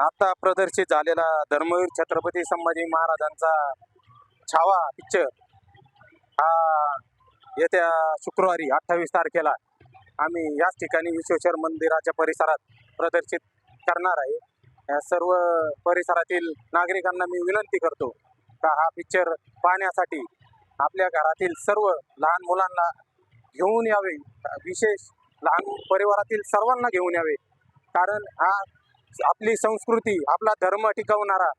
प्रदर्शित झालेला धर्मवीर छत्रपती संभाजी महाराजांचा छावा पिक्चर हा येत्या शुक्रवारी अठ्ठावीस तारखेला आम्ही याच ठिकाणी विश्वेश्वर मंदिराच्या परिसरात प्रदर्शित करणार आहे. या सर्व परिसरातील नागरिकांना मी विनंती करतो का हा पिक्चर पाहण्यासाठी आपल्या घरातील सर्व लहान मुलांना घेऊन यावे. विशेष लहान परिवारातील सर्वांना घेऊन यावे. कारण हा आपली संस्कृती आपला धर्म टिकवणारा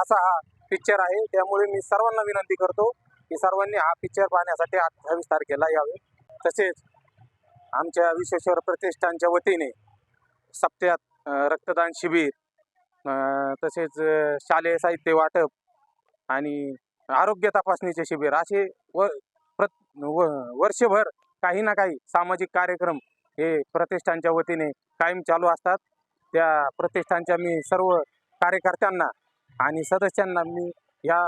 असा हा पिक्चर आहे. त्यामुळे मी सर्वांना विनंती करतो की सर्वांनी हा पिक्चर पाहण्यासाठी अठ्ठावीस तारखेला यावे. तसेच आमच्या विश्वेश्वर प्रतिष्ठानच्या वतीने सप्त्यात रक्तदान शिबिर तसेच शालेय साहित्य वाटप आणि आरोग्य तपासणीचे शिबिर असे व प्रत व वर्षभर काही ना काही सामाजिक कार्यक्रम हे प्रतिष्ठानच्या वतीने कायम चालू असतात. त्या प्रतिष्ठानच्या मी सर्व कार्यकर्त्यांना आणि सदस्यांना मी या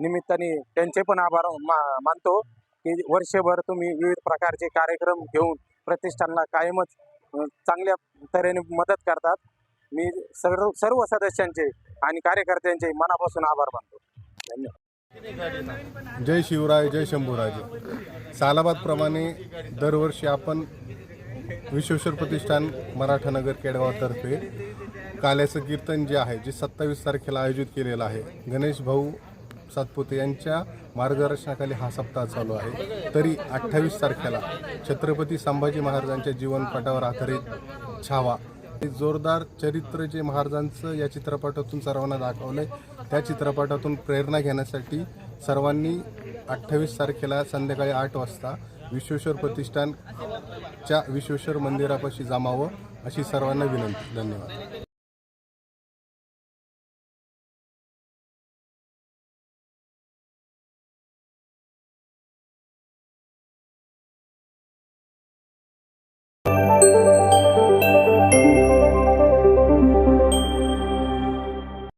निमित्ताने त्यांचे पण आभार मा मानतो की वर्षभर तुम्ही विविध प्रकारचे कार्यक्रम घेऊन प्रतिष्ठानला कायमच चांगल्या तऱ्हेने मदत करतात. मी सर्व सर्व सदस्यांचे आणि कार्यकर्त्यांचे मनापासून आभार मानतो. धन्यवाद. जय शिवराय जय शंभूराजे. सालाबादप्रमाणे दरवर्षी आपण विश्वेश्वर प्रतिष्ठान मराठा नगर केडगावतर्फे काल्याचं कीर्तन जे आहे जे सत्तावीस तारखेला आयोजित केलेलं आहे गणेश भाऊ सातपुते यांच्या मार्गदर्शनाखाली हा सप्ताह चालू आहे. तरी अठ्ठावीस तारखेला छत्रपती संभाजी महाराजांच्या जीवनपटावर आधारित छावा. हे जोरदार चरित्र जे महाराजांचं या चित्रपटातून सर्वांना दाखवलं आहे त्या चित्रपटातून प्रेरणा घेण्यासाठी सर्वांनी अठ्ठावीस तारखेला संध्याकाळी आठ वाजता विश्वेश्वर प्रतिष्ठानच्या विश्वेश्वर मंदिरापाशी जमावं अशी सर्वांना विनंती. धन्यवाद.